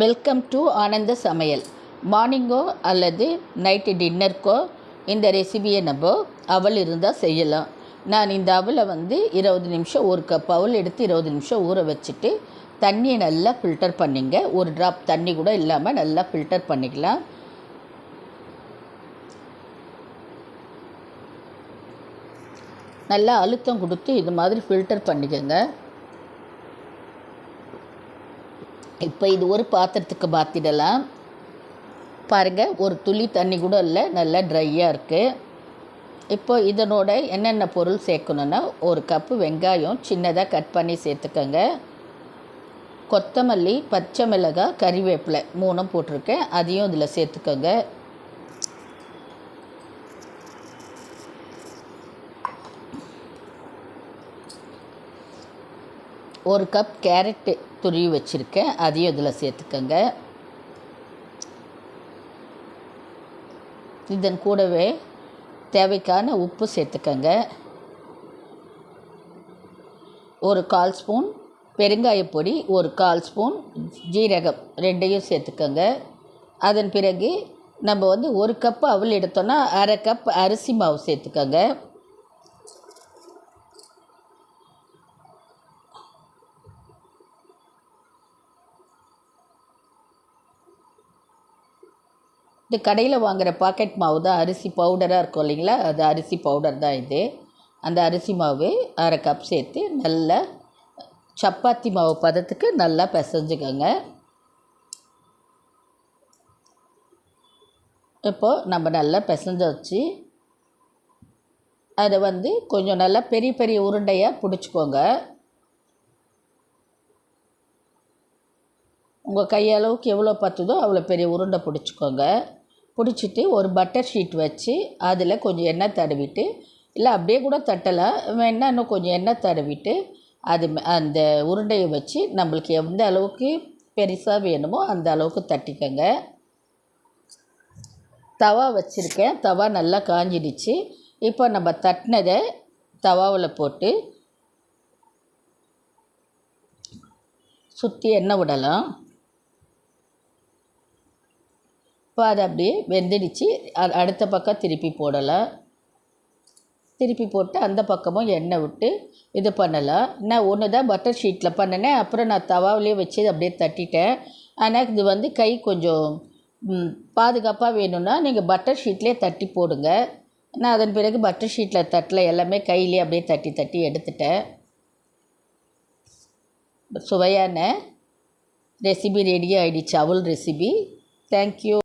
Welcome to ஆனந்த சமையல். மார்னிங்கோ அல்லது night டின்னருக்கோ இந்த ரெசிபியை நம்ம அவல் இருந்தால் செய்யலாம். நான் இந்த அவலை வந்து இருபது நிமிஷம் ஒரு கப் அவல் எடுத்து இருபது நிமிஷம் ஊற வச்சுட்டு தண்ணியை நல்லா ஃபில்டர் பண்ணிங்க. ஒரு ட்ராப் தண்ணி கூட இல்லாமல் நல்லா ஃபில்டர் பண்ணிக்கலாம். நல்லா அழுத்தம் கொடுத்து இது மாதிரி ஃபில்டர் பண்ணிக்கோங்க. இப்போ இது ஒரு பாத்திரத்துக்கு மாற்றிடலாம் பாருங்கள் ஒரு துளி தண்ணி கூட இல்லை நல்லா ட்ரையாக இருக்குது இப்போ இதனோட என்னென்ன பொருள் சேர்க்கணுன்னா ஒரு கப்பு வெங்காயம் சின்னதாக கட் பண்ணி சேர்த்துக்கோங்க. கொத்தமல்லி பச்சை மிளகாய் கறிவேப்பிலை மூணும் போட்டிருக்கேன். அதையும் இதில் சேர்த்துக்கோங்க. ஒரு கப் கேரட்டு துருவி வச்சுருக்கேன். அதையும் இதில் சேர்த்துக்கோங்க. இதன் கூடவே தேவைக்கான உப்பு சேர்த்துக்கோங்க. ஒரு கால் ஸ்பூன் பெருங்காயப்பொடி ஒரு கால் ஸ்பூன் ஜீரகம் ரெண்டையும் சேர்த்துக்கோங்க. அதன் பிறகு நம்ம வந்து ஒரு கப் அவல் எடுத்தோன்னா அரை கப் அரிசி மாவு சேர்த்துக்கோங்க. இந்த கடையில் வாங்குகிற பாக்கெட் மாவு தான். அரிசி பவுடராக இருக்கும் இல்லைங்களா? அது அரிசி பவுடர் தான் இது. அந்த அரிசி மாவு அரை கப் சேர்த்து நல்லா சப்பாத்தி மாவு பதத்துக்கு நல்லா பிசைஞ்சுக்கோங்க. இப்போது நம்ம நல்லா பிசைஞ்சு வச்சு அதை வந்து கொஞ்சம் நல்லா பெரிய பெரிய உருண்டையாக பிடிச்சிக்கோங்க. உங்கள் கையளவுக்கு எவ்வளோ பார்த்துதோ அவ்வளோ பெரிய உருண்டை பிடிச்சிக்கோங்க. பிடிச்சிட்டு ஒரு பட்டர் ஷீட் வச்சு அதில் கொஞ்சம் எண்ணெய் தடவிட்டு இல்லை அப்படியே கூட தட்டலாம் வேணா இன்னும் கொஞ்சம் எண்ணெய் தடவிட்டு அது அந்த உருண்டையை வச்சு நம்மளுக்கு எந்த அளவுக்கு பெருசாக வேணுமோ அந்த அளவுக்கு தட்டிக்கோங்க. தவா வச்சுருக்கேன். தவா நல்லா காஞ்சிடுச்சு. இப்போ நம்ம தட்டினதை தவாவில் போட்டு சுற்றி எண்ணெய் விடலாம். இப்போ அது அப்படியே வெந்துடுச்சு. அடுத்த பக்கம் திருப்பி போடலாம் திருப்பி போட்டு அந்த பக்கமும் எண்ணெய் விட்டு இது பண்ணலாம் நான் ஒன்று தான் பட்டர் ஷீட்டில் பண்ணினேன். அப்புறம் நான் தவாவிலே வச்சு அப்படியே தட்டிட்டேன். ஆனால் இது வந்து கை கொஞ்சம் பாதுகாப்பாக வேணும்னா நீங்கள் பட்டர் ஷீட்லேயே தட்டி போடுங்க. நான் அதன் பிறகு பட்டர் ஷீட்டில் தட்டில். எல்லாமே கையிலே அப்படியே தட்டி தட்டி எடுத்துட்டேன். சுவையான ரெசிபி ரெடி ஆகிடுச்சு அவள் ரெசிபி தேங்க்யூ